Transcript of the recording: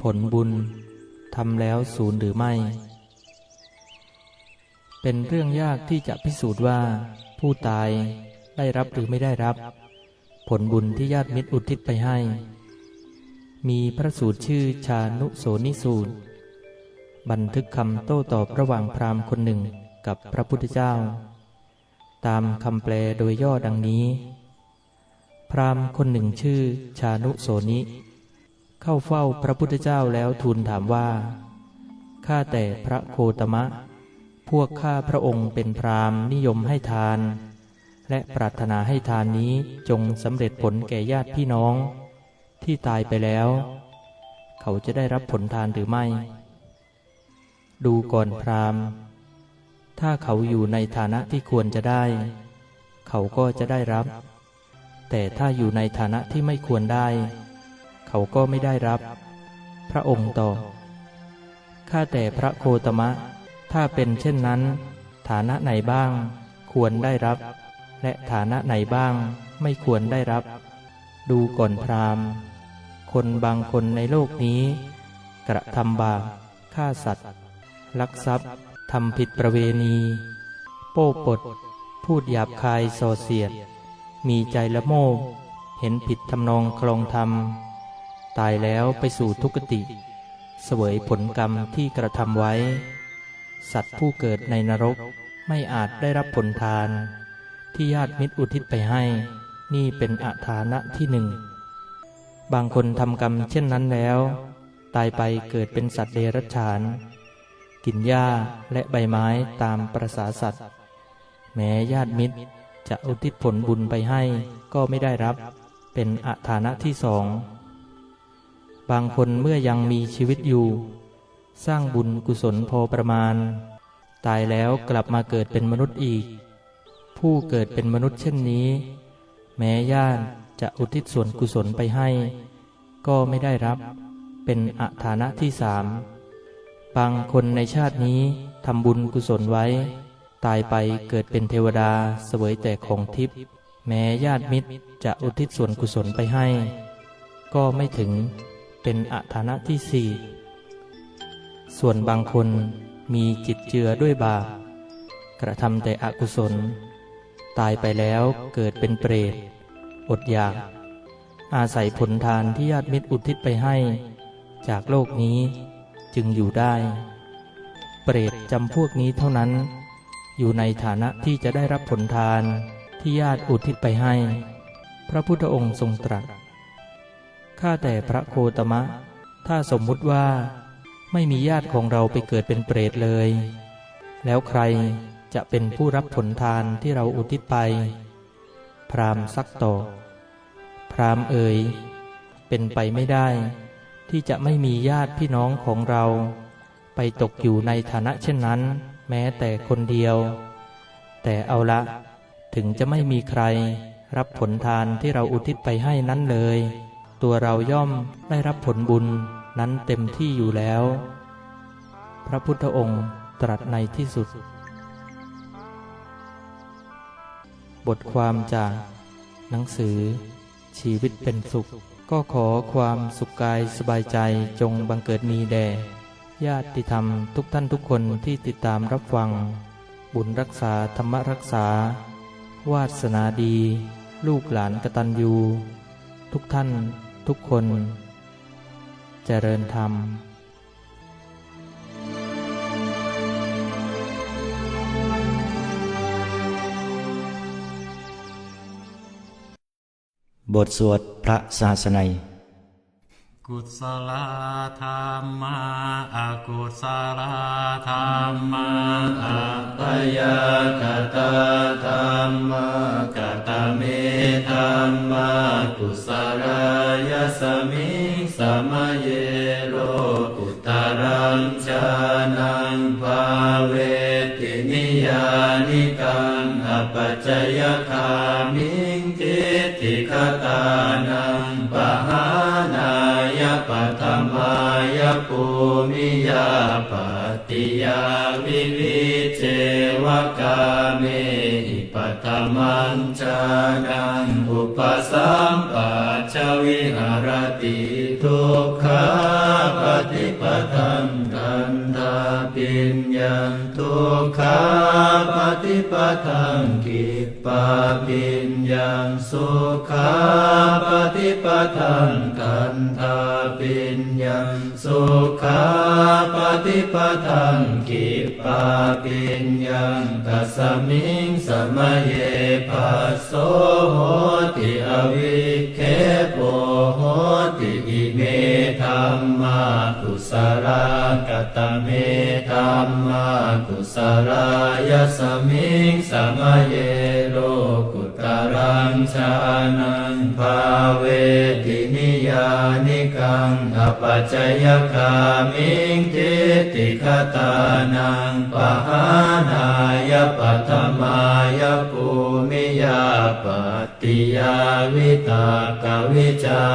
ผลบุญทำแล้วศูนย์หรือไม่ เป็นเรื่องยากที่จะพิสูจน์ว่า ผู้ตายได้รับหรือไม่ได้รับ ผลบุญที่ญาติมิตรอุทิศไปให้ มีพระสูตรชื่อชานุโสนิสูตร บันทึกคำโต้ตอบระหว่างพราหมณ์คนหนึ่งกับพระพุทธเจ้า ตามคำแปลโดยย่อดังนี้ พราหมณ์คนหนึ่งชื่อชานุโสนิ เข้าเฝ้าพระพุทธเจ้าแล้วทูลถามว่า ข้าแต่พระโคตมะ พวกข้าพระองค์เป็นพราหมณ์นิยมให้ทาน และปรารถนาให้ทานนี้จงสำเร็จผลแก่ญาติพี่น้อง ที่ตายไปแล้ว เขาจะได้รับผลทานหรือไม่ ดูก่อนพราหมณ์ถ้าเขาอยู่ในฐานะที่ควรจะได้ เขาก็จะได้รับ แต่ถ้าอยู่ในฐานะที่ไม่ควรได้ เขาก็ไม่ได้รับ พระองค์ตอบข้าแต่พระโคตมะ ถ้าเป็นเช่นนั้น ฐานะไหนบ้าง ควรได้รับ และฐานะไหนบ้าง ไม่ควรได้รับ ดูก่อนพราหมณ์ คนบางคนในโลกนี้ กระทำบาปฆ่าสัตว์ ลักทรัพย์ทำผิดประเวณี โป้ปด พูดหยาบคายส่อเสียด มีใจละโมบเห็นผิดทำนองคลองธรรม ตายแล้วไปสู่ทุกติ เสวยผลกรรมที่กระทำไว้ สัตว์ผู้เกิดในนรกไม่อาจได้รับผลทาน ที่ญาติมิตรอุทิศไปให้ นี่เป็นอาฐานะที่หนึ่ง บางคนทำกรรมเช่นนั้นแล้ว ตายไปเกิดเป็นสัตว์เดรัจฉาน กินหญ้าและใบไม้ตามประสาสัตว์ แม้ญาติมิตรจะอุทิศผลบุญไปให้ก็ไม่ได้รับ เป็นอาฐานะที่สอง บางคนเมื่อยังมีชีวิตอยู่ สร้างบุญกุศลพอประมาณ ตายแล้วกลับมาเกิดเป็นมนุษย์อีก ผู้เกิดเป็นมนุษย์เช่นนี้ แม้ญาติจะอุทิศส่วนกุศลไปให้ ก็ไม่ได้รับ เป็นอาฐานะที่สามบางคนในชาตินี้ทำบุญกุศลไว้ ตายไปเกิดเป็นเทวดาเสวยแต่ของทิพย์แม้ญาติมิตรจะอุทิศส่วนกุศลไปให้ ก็ไม่ถึง เป็นอาฐานะที่สี่ส่วนบางคนมีจิตเจือด้วยบาปกระทำแต่อกุศล ตายไปแล้วเกิดเป็นเปรต อดอยาก อาศัยผลทานที่ญาติมิตรอุทิศไปให้ จากโลกนี้จึงอยู่ได้ เปรตจำพวกนี้เท่านั้น อยู่ในฐานะที่จะได้รับผลทานที่ญาติอุทิศไปให้ พระพุทธองค์ทรงตรัส ข้าแต่พระโคตมะ ถ้าสมมุติว่า ไม่มีญาติของเราไปเกิดเป็นเปรตเลย แล้วใครจะเป็นผู้รับผลทานที่เราอุทิศไป พรามซักต่อ พรามเอ่ย เป็นไปไม่ได้ ที่จะไม่มีญาติพี่น้องของเรา ไปตกอยู่ในฐานะเช่นนั้น แม้แต่คนเดียว แต่เอาละถึงจะไม่มีใครรับผลทานที่เราอุทิศไปให้นั้นเลย ตัวเราย่อมได้รับผลบุญนั้นเต็มที่อยู่แล้ว พระพุทธองค์ตรัสในที่สุด บทความจากหนังสือ ชีวิตเป็นสุข ก็ขอความสุขกายสบายใจจงบังเกิดมีแด่ญาติธรรมทุกท่านทุกคนที่ติดตามรับฟัง บุญรักษาธรรมรักษา วาสนาดี ลูกหลานกตัญญูทุกท่าน ทุกคน เจริญธรรมบทสวดพระศาสนัย กุศลธรรมาอกุศลธรรมาอัปยากตาธรรมากตเมธรรมากุศล สมิงสมเยโลกุตรังชานังภาเวตินิยานิกังอปัจจยคามิงทิฏฐิคตานังปหานายปัตมายภูมิยาปติยาวิวิเจ วกามหิปัตมัญจานังอุปสัมปัชวิหารติทุกขาปทังกันทาปิญญังทุกขาปฏิปทังกิ ปาปิญญังสุขาปฏิปทังกันทาปิญญังสุขาปฏิปทังกิปาปิญญังตัสมิงสมะเยปัสโส ตเมธัมมากุสลายสมิงสมเยโลกุตรังชานังภาเวตินิยานิกังอปัจจยคามิงทิติคตานังปะหานายปัตมายภูมิยาปฏิยาวิตากวิจา